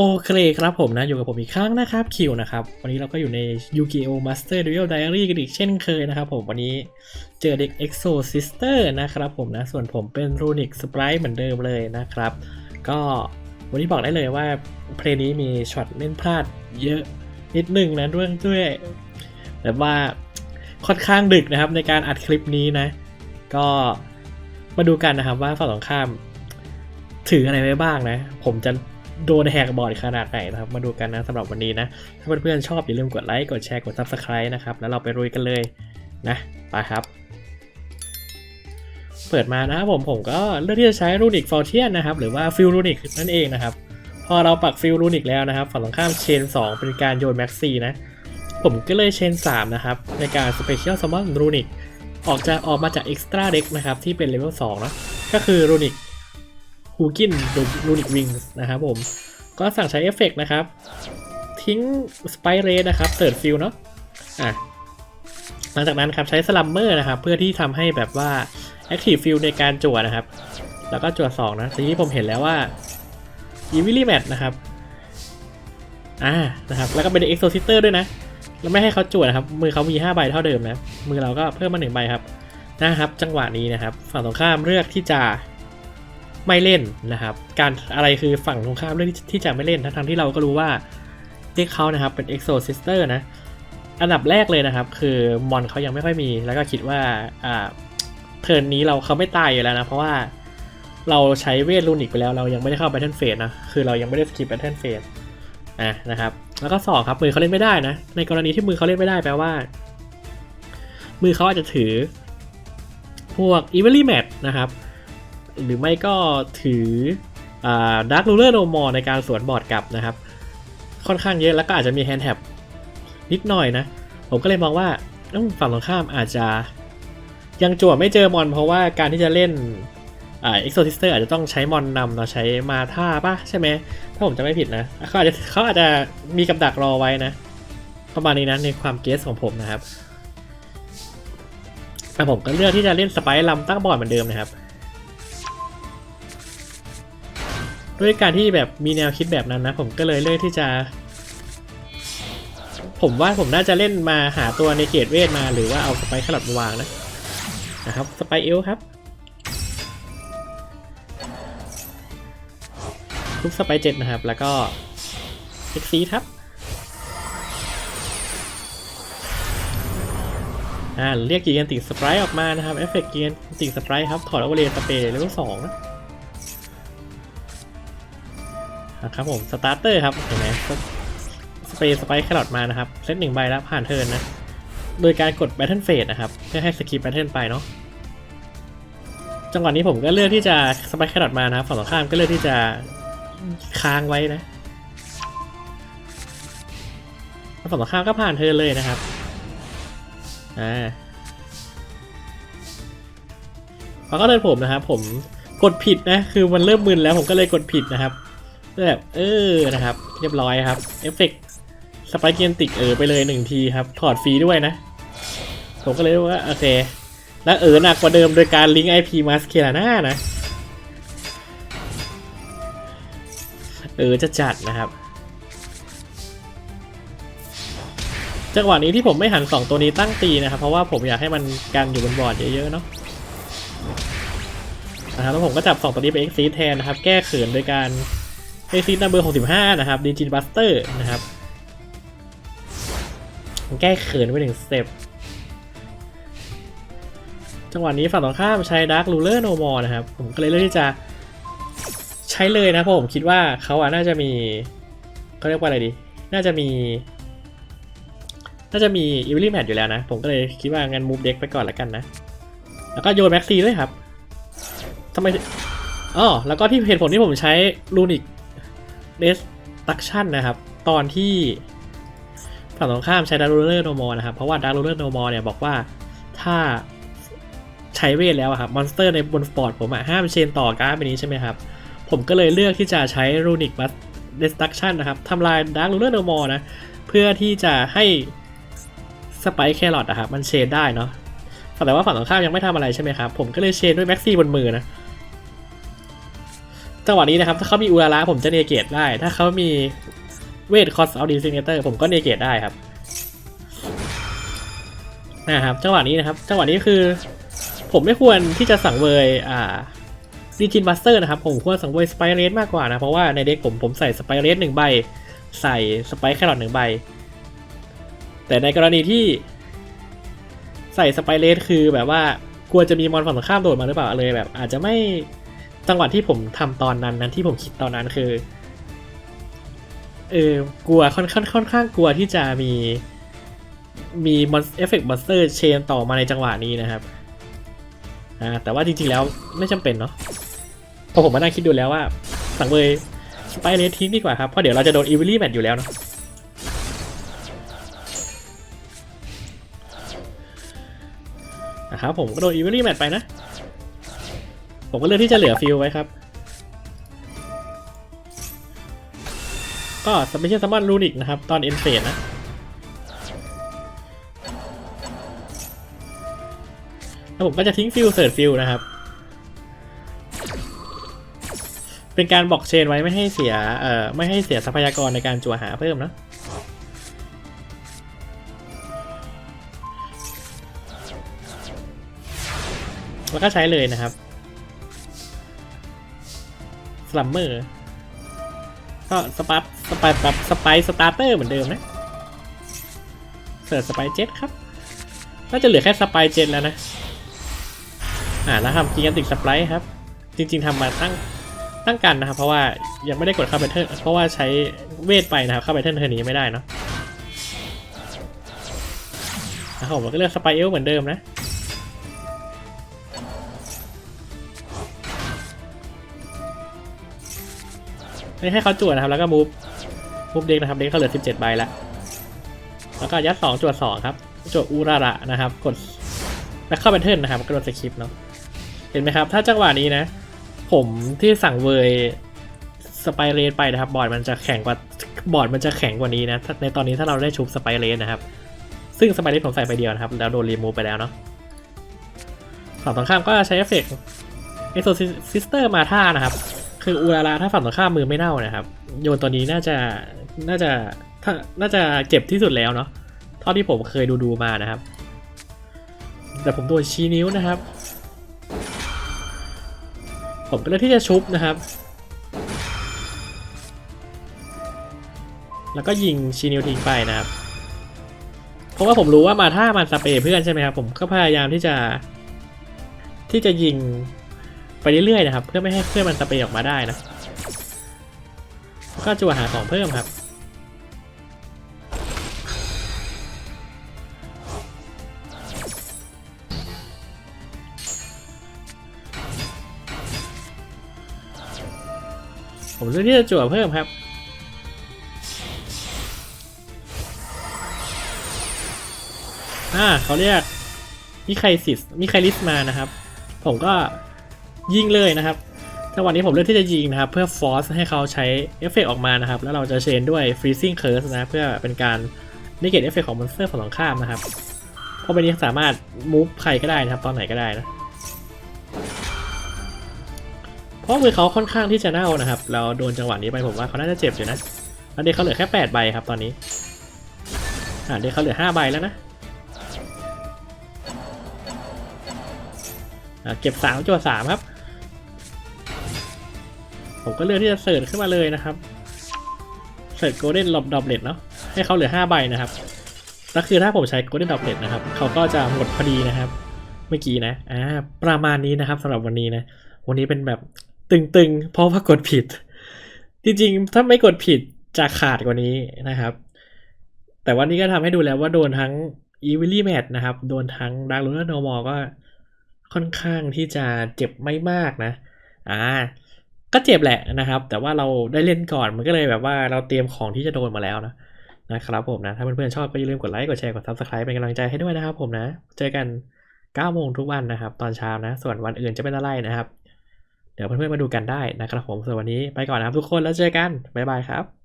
โอเคครับผมนะ อยู่กับผมอีกครั้งนะครับคิวนะครับ วันนี้เราก็อยู่ใน Yu-Gi-Oh! Master Duel Diary กันอีกเช่นเคยนะครับผมวันนี้เจอเด็ก Exo Sister นะครับผมนะ ส่วนผมเป็น Runic Sprite เหมือนเดิมเลยนะครับ ก็วันนี้บอกได้เลยว่าเพลงนี้มีช็อตเล่นพลาดเยอะนิดนึงนะด้วยด้วยแบบว่าค่อนข้างดึกนะครับในการอัดคลิปนี้นะ ก็มาดูกันนะครับว่าฝั่งตรงข้ามถืออะไรไว้บ้างนะ ผมจะ โดนแหกบอร์ดขนาดไหนนะครับ มาดูกันนะสำหรับวันนี้นะ ถ้าเพื่อนๆชอบอย่าลืมกดไลค์ กดแชร์ กด Subscribe นะครับ แล้วเราไปรุยกันเลยนะ ไปครับ เปิดมานะครับผมผมก็เลือกที่จะใช้รูนิกฟอร์เทียนนะครับ หรือว่าฟิลรูนิกนั่นเองนะครับ พอเราปักฟิลรูนิกแล้วนะครับ ฝั่งตรงข้ามเชน 2 เป็นการโยนแม็กซี่นะ ผมก็เลยเชน 3 นะครับ ในการสเปเชียลซัมมอนรูนิกออกจะออกมาจากเอ็กซ์ตร้าเด็กนะครับที่เป็นเลเวล2นะก็คือรูนิก ฮูกินหรือลูนิกวิงนะครับผม ก็สั่งใช้เอฟเฟกต์นะครับ ทิ้งสไปเรสนะครับเติร์ดฟิลเนาะอะหลังจากนั้นครับใช้สลัมเมอร์นะครับ เพื่อที่ทำให้แบบว่าแอคทีฟฟิลในการจั่วนะครับ แล้วก็จั่ว2นะทีนี้ผมเห็นแล้วว่าอีวิลี่แมทนะครับอ่านะครับ แล้วก็เป็นเอ็กโซซิเตอร์ด้วยนะแล้วไม่ให้เขาจั่วนะครับ มือเขามี5ใบเท่าเดิมนะ มือเราก็เพิ่มมา1ใบครับนะครับ จังหวะนี้นะครับ ฝั่งตรงข้ามเลือกที่จะ ไม่เล่นนะครับ การอะไรคือฝั่งตรงข้ามเรื่องที่จะไม่เล่นทั้งที่เราก็รู้ว่าเด็กเขานะครับเป็น EXO Sister นะ อันดับแรกเลยนะครับ คือมอนเขายังไม่ค่อยมี แล้วก็คิดว่าอ่าเทิร์นนี้เราเขาไม่ตายอยู่แล้วนะ เพราะว่าเราใช้เวทลูนิกไปแล้วเรายังไม่ได้เข้า Battle Phase นะ คือเรายังไม่ได้สกิป Battle Phase อะนะครับ แล้วก็สองครับมือเขาเล่นไม่ได้นะ ในกรณีที่มือเขาเล่นไม่ได้แปลว่า มือเขาอาจจะถือพวก e v i l y Mat นะครับ หรือไม่ก็ถือดักรูเลอร์โนมอในการสวนบอร์ดกลับนะครับ ค่อนข้างเยอะแล้วก็อาจจะมีแฮนด์แท็บนิดหน่อยนะ ผมก็เลยมองว่าฝั่งตรงข้ามอาจจะ ยังจั่วไม่เจอมอน เพราะว่าการที่จะเล่นอเอ็กโซซิสเตอร์อาจจะต้องใช้มอนนำเราใช้มาท่าป่ะใช่ไหมถ้าผมจะไม่ผิดนะเขาอาจจะเขาอาจจะมีกับดักรอไว้นะประมาณนี้นะในความเกสของผมนะครับแต่ผมก็เลือกที่จะเล่นสไปร์ลำตั้งบอร์ดเหมือนเดิมนะครับ ด้วยการที่แบบมีแนวคิดแบบนั้นนะ ผมก็เลยเลือกที่จะ ผมว่าผมน่าจะเล่นมาหาตัวในเกตเวทมาหรือว่าเอาสไปขลัดมาวางนะนะครับสไปเอลครับทุกสไปเจ็ดนะครับ แล้วก็เอ็กซีครับอ่าเรียกกีกันติสไปร์ออกมานะครับเอฟเฟกต์กีกันติสไปร์ครับ ถอดเอาเลสเปรย์เลเวลสองนะ นะครับผมสตาร์เตอร์ครับเห็นไหมสเปรย์สไปค์แครอทมานะครับเซตหนึ่งใบแล้วผ่านเทิร์นนะโดยการกด Battle Phase นะครับเพื่อให้สกิป Battle ไปเนาะจังหวะนี้ผมก็เลือกที่จะสไปค์แครอทมานะครับฝั่งตรงข้ามก็เลือกที่จะค้างไว้นะฝั่งตรงข้ามก็ผ่านเทิร์นเลยนะครับอ่าพอก็เดินผมนะครับผมกดผิดนะคือมันเริ่มมึนแล้วผมก็เลยกดผิดนะครับ แบบเออนะครับ เรียบร้อยครับเอฟเฟกสไปเกนติกเออไปเลยหนึ่งทีครับ ถอดฟรีด้วยนะ ผมก็เลยว่าโอเค แล้วเออหนักกว่าเดิมโดยการลิงก์ไอพีมาสเคลาน่านะ เออจะจัดนะครับ จังหวะนี้ที่ผมไม่หันสองตัวนี้ตั้งตีนะครับ เพราะว่าผมอยากให้มันกันอยู่บนบอร์ดเยอะๆเนาะนะครับแล้วผมก็จับสองตัวนี้ไปเอ็กซีแทนนะครับ แก้เขินโดยการ เอซีนัมเบอร์65นะครับดิจินบัสเตอร์นะครับแก้เขินไปหนึ่งสเต็ปจังหวะนี้ฝั่งตรงข้ามใช้ดาร์ครูเลอร์โนมอนะครับ ผมก็เลยเลือกที่จะใช้เลยนะเพราะผมคิดว่าเขาอะน่าจะมีเขาเรียกว่าอะไรดี น่าจะมี น่าจะมีอีวิลี่แมทอยู่แล้วนะ ผมก็เลยคิดว่างั้นมูฟเด็กไปก่อนละกันนะ แล้วก็โยนแม็กซีด้วยครับทำไมอ๋อแล้วก็ที่เหตุผลที่ผมใช้ลูนิก destruction นะครับ ตอนที่ฝั่งตรงข้ามใช้ Dark Ruler No More นะครับ เพราะว่า Dark Ruler No More เนี่ยบอกว่าถ้าใช้เวทแล้วครับมอนสเตอร์ในบนสปอร์ตผมอะห้ามเชนต่อการ์ดไปนี้ใช่ไหมครับ ผมก็เลยเลือกที่จะใช้ Runic Destruction นนะครับทำลาย Dark Ruler No More นะ เพื่อที่จะให้สไปค์แครอทอะครับมันเชนได้เนาะแต่ว่าฝั่งตรงข้ามยังไม่ทำอะไรใช่ไหมครับ ผมก็เลยเชนด้วยแม็กซี่บนมือนะ จังหวะนี้นะครับ ถ้าเขามีอุราระผมจะเนเกตได้ ถ้าเขามีเวทคอสเอาดีซิเนเตอร์ผมก็เนเกตได้ครับนะครับจังหวะนี้นะครับ จังหวะนี้คือ ผมไม่ควรที่จะสั่งเวยอ่าดีจินบัสเตอร์นะครับ ผมควรสั่งเวยสไปเรสมากกว่านะ เพราะว่าในเด็กผมผมใส่สไปเรสหนึ่งใบ ใส่สไปแครอทหนึ่งใบ แต่ในกรณีที่ ใส่สไปเรสคือแบบว่ากลัวจะมีมอนฝั่งตรงข้ามโดดมาหรือเปล่าเลยแบบ อาจจะไม่ จังหวะที่ผมทำตอนนั้นนั้นที่ผมคิดตอนนั้นคือ เออกลัวค่อนค่อนค่อนข้างกลัวที่จะมีมีมอนเอฟเฟกต์มอนสเตอร์เชนต่อมาในจังหวะนี้นะครับอ่าแต่ว่าจริงๆแล้วไม่จำเป็นเนาะเพราะผมมานั่งคิดดูแล้วว่า สั่งเลยสไปเรสทิ้งดีกว่าครับ เพราะเดี๋ยวเราจะโดนอีวิลี่แมทอยู่แล้วเนาะนะครับผมก็โดนอีเวอรี่แมทไปนะ ผมก็เลือกที่จะเหลือฟิลไว้ครับ ก็สเปเชียลซัมมอนลูนิกนะครับ ตอนเอ็นเฟสนะ แล้วผมก็จะทิ้งฟิลเสิร์ชฟิลนะครับ เป็นการบอกเชนไว้ไม่ให้เสีย เอ่อ ไม่ให้เสียทรัพยากรในการจั่วหาเพิ่มนะแล้วก็ใช้เลยนะครับ สลัมเมอร์ก็สปาร์สไปแบบสไปสตาร์เตอร์เหมือนเดิมนะเสิร์ชสไปเจ็ตครับ น่าจะเหลือแค่สไปเจ็ตแล้วนะ อ่าแล้วทำกิกันติกสไปครับ จริง ๆทำมาตั้งตั้งกันนะครับ เพราะว่ายังไม่ได้กดเข้าไปเทิร์นเพราะว่าใช้เวทไปนะครับ เข้าไปเทิร์นเทอร์นี้ไม่ได้เนาะนะครับผมก็เลือกสไปเอลเหมือนเดิมนะ ไม่ให้เขาจวดนะครับ แล้วก็มูฟมูฟเด็กนะครับ เด็กเขาเหลือ 17 ใบแล้ว แล้วก็ยัด 2จวด2ครับจวดอูราระนะครับ กดแล้วเข้าเป็นเทิร์นนะครับกระโดดสคริปเนาะ เห็นไหมครับ ถ้าจังหวะนี้นะ ผมที่สั่งเวยสไปเรสไปนะครับ บอร์ดมันจะแข็งกว่า บอร์ดมันจะแข็งกว่านี้นะ ในตอนนี้ถ้าเราได้ชุบสไปเรสนะครับ ซึ่งสไปเรสผมใส่ไปเดียวนะครับ แล้วโดนรีมูฟไปแล้วเนาะฝั่งตรงข้ามก็ใช้เอฟเฟกต์เอโซซิสเตอร์มาท่านะครับ คืออูราราถ้าฝั่งตรงข้ามมือไม่เน่านะครับ โยนตัวนี้น่าจะน่าจะถ้าน่าจะเจ็บที่สุดแล้วเนาะเท่าที่ผมเคยดูดูมานะครับ แต่ผมโดนชี้นิ้วนะครับ ผมก็เลยที่จะชุบนะครับ แล้วก็ยิงชี้นิ้วทิ้งไปนะครับ เพราะว่าผมรู้ว่ามาถ้ามันสเปรย์เพื่อนใช่ไหมครับผมก็พยายามที่จะที่จะยิง ไปเรื่อยๆนะครับ เพื่อไม่ให้เพื่อนมันสเปรย์ออกมาได้นะแล้วก็จั่วหาของเพิ่มครับ ผมเลือกที่จะจั่วเพิ่มครับอ่าเขาเรียกมิไคซิสมิไคลิสมานะครับ ผมก็ ยิงเลยนะครับจังหวะนี้ผมเลือกที่จะยิงนะครับ เพื่อฟอสให้เขาใช้เอฟเฟกต์ออกมานะครับ แล้วเราจะเชนด้วย freezing curse นะเพื่อเป็นการนิเกตเอฟเฟกต์ของมอนสเตอร์ฝั่งตรงข้ามนะครับเพราะใบนี้สามารถมูฟใครก็ได้นะครับ ตอนไหนก็ได้นะเพราะมือเขาค่อนข้างที่จะเน่านะครับ เราโดนจังหวะนี้ไปผมว่าเขาน่าจะเจ็บอยู่นะแล้วเด็กเขาเหลือแค่ 8 ใบครับตอนนี้อ่าเด็กเขาเหลือ 5 ใบแล้วนะเก็บสามจั่วสามครับ ผมก็เลือกที่จะเสิร์ชขึ้นมาเลยนะครับเสิร์ชโกลเด้นหลบดอบเลตเนาะให้เขาเหลือห้าใบนะครับแล้วคือถ้าผมใช้โกลเด้นดอบเลตนะครับเขาก็จะหมดพอดีนะครับเมื่อกี้นะอ่าประมาณนี้นะครับสำหรับวันนี้นะวันนี้เป็นแบบตึงๆ เพราะว่ากดผิด จริงๆ ถ้าไม่กดผิดจะขาดกว่านี้นะครับ แต่วันนี้ก็ทำให้ดูแล้วว่าโดนทั้ง e v i l y Match นะครับ โดนทั้ง Dark Lunar Normal ก็ค่อนข้างที่จะเจ็บไม่มากนะ อ่า ก็เจ็บแหละนะครับ แต่ว่าเราได้เล่นก่อนมันก็เลยแบบว่าเราเตรียมของที่จะโดนมาแล้วนะนะครับผมนะ ถ้าเพื่อนๆชอบก็อย่าลืมกดไลค์กดแชร์กด Subscribe เป็นกำลังใจให้ด้วยนะครับผมนะ เจอกัน9โมงทุกวันนะครับ ตอนเช้านะ ส่วนวันอื่นจะเป็นอะไรนะครับ เดี๋ยวเพื่อนๆมาดูกันได้นะครับผมส่วนวันนี้ไปก่อนนะครับทุกคนแล้วเจอกันบ๊ายบายครับ